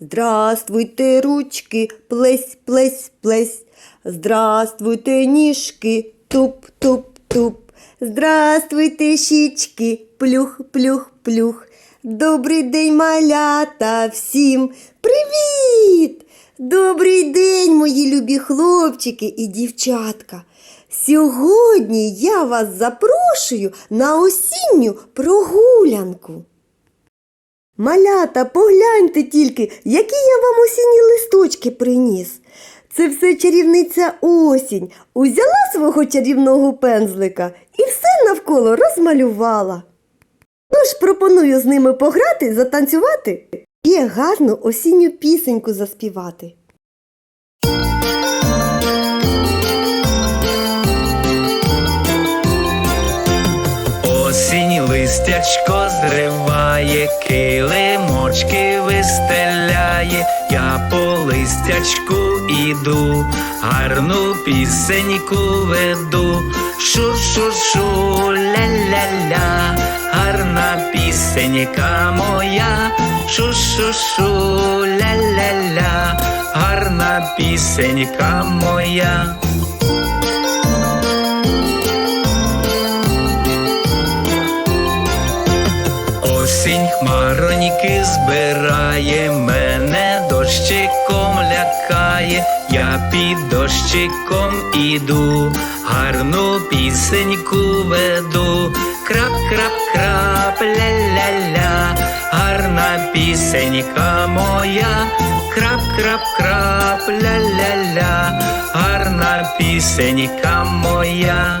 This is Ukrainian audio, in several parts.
Здравствуйте, ручки, плесь, плесь, плесь. Здравствуйте, ніжки, туп, туп, туп. Здравствуйте, щічки, плюх, плюх, плюх. Добрий день, малята, всім привіт! Добрий день, мої любі хлопчики і дівчатка. Сьогодні я вас запрошую на осінню прогулянку. Малята, погляньте тільки, які я вам осінні листочки приніс. Це все чарівниця осінь. Узяла свого чарівного пензлика і все навколо розмалювала. Тож пропоную з ними пограти, затанцювати і гарну осінню пісеньку заспівати. Осінь листячко зриває, килимочки вистеляє, я по листячку іду, гарну пісеньку веду, шу-шу-шу, ля-ля-ля, гарна пісенька моя, шу-шу-шу, ля-ля-ля, гарна пісенька моя. Осінь хмароньки збирає, мене дощиком лякає, я під дощиком іду, гарну пісеньку веду, крап, крап, крап, ля-ля-ля, гарна пісенька моя, крап, крап, крап, ля-ля-ля, гарна пісенька моя.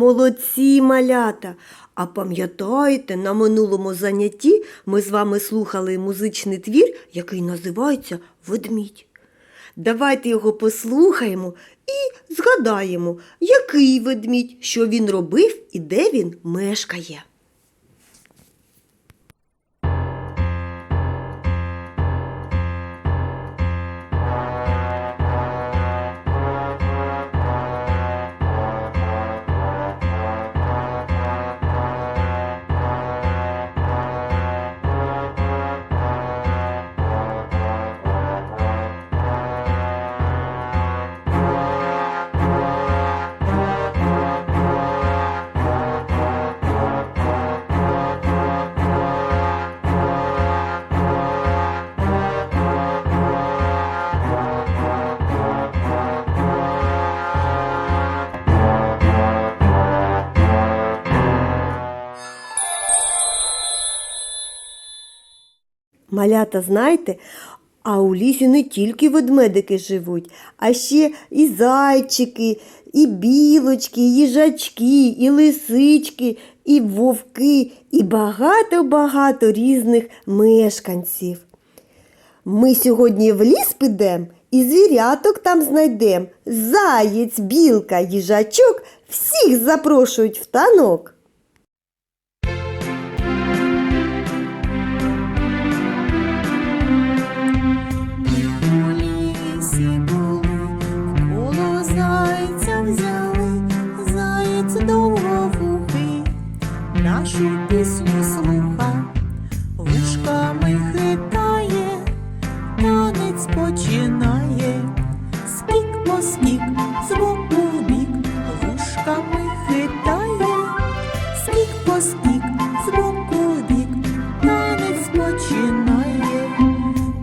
Молодці малята! А пам'ятаєте, на минулому занятті ми з вами слухали музичний твір, який називається Ведмідь. Давайте його послухаємо і згадаємо, який ведмідь, що він робив і де він мешкає. Малята, знаєте, а у лісі не тільки ведмедики живуть, а ще і зайчики, і білочки, і їжачки, і лисички, і вовки, і багато-багато різних мешканців. Ми сьогодні в ліс підемо і звіряток там знайдемо. Заєць, білка, їжачок всіх запрошують в танок. Нашу пісню слуха, вушками хитає, танець починає, скік по скік, з боку в бік, вушками хитає, скік по скік, з боку в бік, танець починає.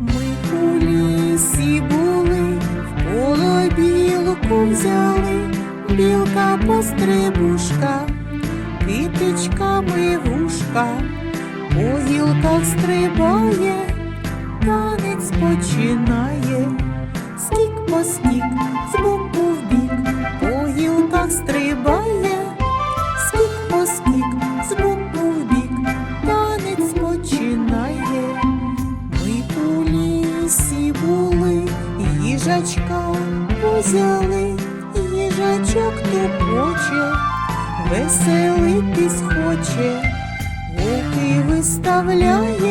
Ми у лісі були, в коло білку взяли, білка пострибушка, китичками вушка, по гілках стрибає, танець починає, стік по стік, з боку в бік, по стрибає, скік по з боку в бік, танець починає. Ми у лісі були, їжачка узяли, їжачок тупоче, веселитись хоче, руки виставляє,